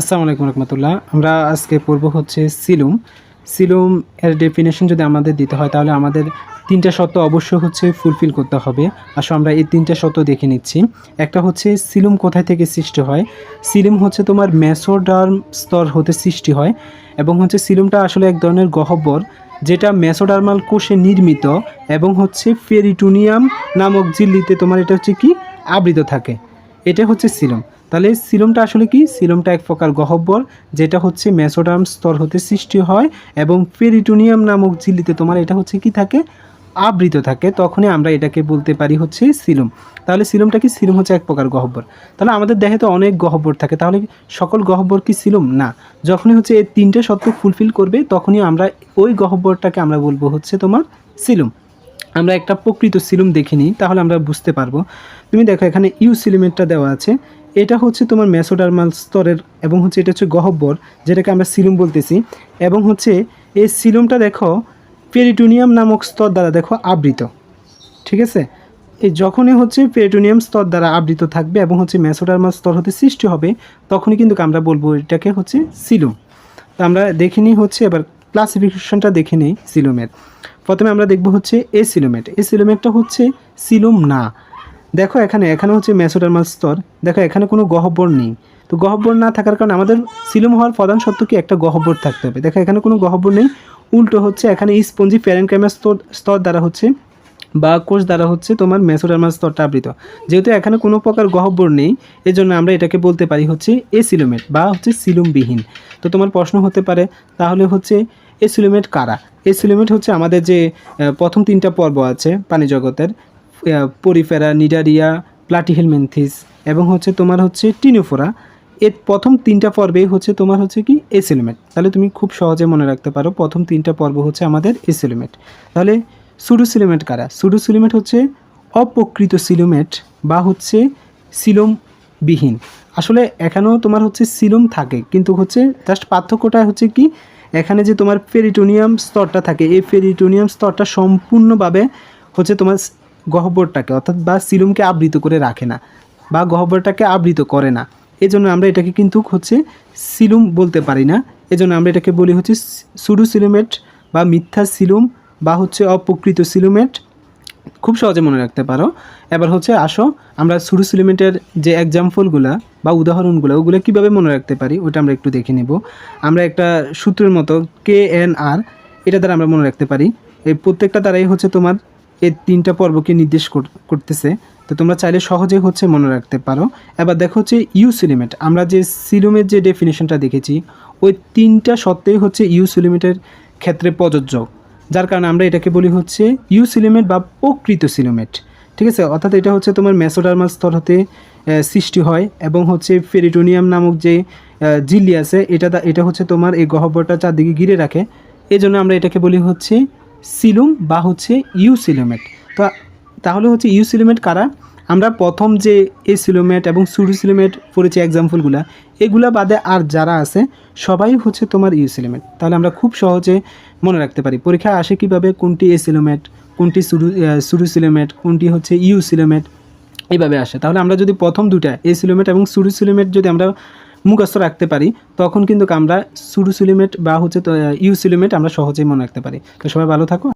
আসসালামু আলাইকুম রহমতুল্লাহ। আমরা আজকে পড়ব হচ্ছে সিলুম। সিলুম এর ডেফিনেশন যদি আমাদের দিতে হয়, তাহলে আমাদের তিনটা শর্ত অবশ্যই হচ্ছে ফুলফিল করতে হবে। আসলে আমরা এই তিনটা শর্ত দেখে নিচ্ছি। একটা হচ্ছে সিলুম কোথায় থেকে সৃষ্টি হয়? সিলুম হচ্ছে তোমার মেসোডার্ম স্তর হতে সৃষ্টি হয় এবং হচ্ছে সিলুমটা আসলে এক ধরনের গহ্বর যেটা মেসোডার্মাল কোষে নির্মিত এবং হচ্ছে ফেরিটুনিয়াম নামক জিল্লিতে তোমার এটা হচ্ছে কি? আবৃত থাকে। এটা হচ্ছে সিলম। তাহলে সিলমটা আসলে কি? সিলমটা এক প্রকার গহ্বর যেটা হচ্ছে মেসোডার্ম স্তর হতে সৃষ্টি হয় এবং পেরিটোনিয়াম নামক ঝিল্লিতে তোমার এটা হচ্ছে কি থাকে? আবৃত থাকে। তখনই আমরা এটাকে বলতে পারি হচ্ছে সিলম তাহলে সিলমটা কি? সিলম হচ্ছে এক প্রকার গহ্বর তাহলে আমাদের দেহে তো অনেক গহ্বর থাকে। তাহলে সকল গহ্বর কি সিলম না। যখনই হচ্ছে এই তিনটে সত্য ফুলফিল করবে, তখনই আমরা ওই গহ্বরটাকে আমরা বলব হচ্ছে তোমার সিলম আমরা একটা প্রকৃত সিলুম দেখে নিই, তাহলে আমরা বুঝতে পারব। তুমি দেখো এখানে ইউ সিলিমেন্টটা দেওয়া আছে। এটা হচ্ছে তোমার মেসোডার্মাল স্তরের এবং হচ্ছে এটা হচ্ছে গহব্বর যেটাকে আমরা সিলুম বলতেছি। এবং হচ্ছে এই সিলুমটা দেখো পেরিটোনিয়াম নামক স্তর দ্বারা দেখো আবৃত। ঠিক আছে? এই যখনই হচ্ছে পেরিটোনিয়াম স্তর দ্বারা আবৃত থাকবে এবং হচ্ছে মেসোডার্মাল স্তর হতে সৃষ্টি হবে, তখনই কিন্তু আমরা বলব এটাকে হচ্ছে সিলুম। তো আমরা দেখে নিই হচ্ছে, এবার ক্লাসিফিকেশনটা দেখে নিই সিলুমের। প্রথমে আমরা দেখব হচ্ছে এ সিলোমেট। এ সিলোমেটটা হচ্ছে সিলুম না। দেখো এখানে এখানে হচ্ছে মেসোডার্মাল স্তর। দেখো, এখানে কোনো গহ্বর নেই। তো গহ্বর না থাকার কারণে আমাদের সিলুম হওয়ার প্রধান সত্য কি? একটা গহ্বর থাকতে হবে। দেখো, এখানে কোনো গহ্বর নেই। উল্টো হচ্ছে এখানে স্পঞ্জি প্যারেনক্যামের স্তর স্তর দ্বারা হচ্ছে বা কোষ দ্বারা হচ্ছে তোমার মেসোডার্মাল স্তরটা আবৃত। যেহেতু এখানে কোনো প্রকার গহ্বর নেই, এজন্য আমরা এটাকে বলতে পারি হচ্ছে এ সিলোমেট বা হচ্ছে সিলুমবিহীন। তো তোমার প্রশ্ন হতে পারে, তাহলে হচ্ছে এ সিলোমেট কারা? এই সিলোমেট হচ্ছে আমাদের যে প্রথম তিনটা পর্ব আছে প্রাণী জগতের পরিফেরা, নিডারিয়া প্লাটিহেলমেন্থিস এবং হচ্ছে তোমার হচ্ছে টিনোফোরা। এর প্রথম তিনটা পর্বেই হচ্ছে তোমার হচ্ছে কি এসিলোমেট। তাহলে তুমি খুব সহজে মনে রাখতে পারো, প্রথম তিনটা পর্ব হচ্ছে আমাদের এসিলোমেট। তাহলে সুডোসিলোমেট কারা? সুডোসিলোমেট হচ্ছে অপ্রকৃত সিলোমেট বা হচ্ছে সিলোমবিহীন। আসলে এখানেও তোমার হচ্ছে সিলোম থাকে, কিন্তু হচ্ছে জাস্ট পার্থক্যটা হচ্ছে কি, এখানে যে তোমার ফেরিটোনিয়াম স্তরটা থাকে, এই ফেরিটোনিয়াম স্তরটা সম্পূর্ণভাবে হচ্ছে তোমার গহ্বরটাকে, অর্থাৎ বা সিলুমকে আবৃত করে রাখে না, বা গহ্বরটাকে আবৃত করে না। এই জন্য আমরা এটাকে কিন্তু হচ্ছে সিলুম বলতে পারি না। এজন্য আমরা এটাকে বলি হচ্ছে সুডু সিলুমেট বা মিথ্যা সিলুম বা হচ্ছে অপ্রকৃত সিলুমেট। খুব সহজে মনে রাখতে পারো। এবার হচ্ছে আসো, আমরা সুরু সিলিমেন্টের যে এক্সাম্পলগুলো বা উদাহরণগুলো, ওগুলো কীভাবে মনে রাখতে পারি ওটা আমরা একটু দেখে নেব। আমরা একটা সূত্রের মতো কে এন আর, এটা দ্বারা আমরা মনে রাখতে পারি। এই প্রত্যেকটা দ্বারাই হচ্ছে তোমার এই তিনটা পর্বকে নির্দেশ কর- করতেছে। তো তোমরা চাইলে সহজে হচ্ছে মনে রাখতে পারো। এবার দেখো হচ্ছে ইউ সিলিমেট আমরা যে সিলুমের যে ডেফিনেশনটা দেখেছি, ওই তিনটা সত্ত্বেই হচ্ছে ইউ সিলিমেটের ক্ষেত্রে প্রযোজ্য। যার কারণে আমরা এটাকে বলি হচ্ছে ইউ সিলিমেট বা প্রকৃত সিলোমেট। ঠিক আছে? অর্থাৎ এটা হচ্ছে তোমার মেসোডার্মাল স্তর হতে সৃষ্টি হয় এবং হচ্ছে ফেরিটোনিয়াম নামক যে জিল্লি আছে, এটা এটা হচ্ছে তোমার এই গহ্বরটা চারদিকে ঘিরে রাখে। এই জন্য আমরা এটাকে বলি হচ্ছে সিলুম বা হচ্ছে ইউ সিলোমেট তো তাহলে হচ্ছে ইউ সিলোমেট কারা? আমরা প্রথম যে এ সিলোমেট এবং সুডু সিলোমেট পড়েছি এক্সাম্পলগুলা এগুলা বাদে আর যারা আছে, সবাই হচ্ছে তোমার ইউ সিলোমেট তাহলে আমরা খুব সহজে মনে রাখতে পারি, পরীক্ষায় আসে কীভাবে কোনটি এ সিলোমেট, কোনটি সুরু সুডু সিলোমেট, কোনটি হচ্ছে ইউ সিলোমেট এইভাবে আসে। তাহলে আমরা যদি প্রথম দুটা এ সিলোমেট এবং সুডু সিলোমেট যদি আমরা মুখস্থ রাখতে পারি, তখন কিন্তু আমরা সুডু সিলিমেট বা হচ্ছে ইউ সিলিমেট আমরা সহজেই মনে রাখতে পারি। তো সবাই ভালো থাকো।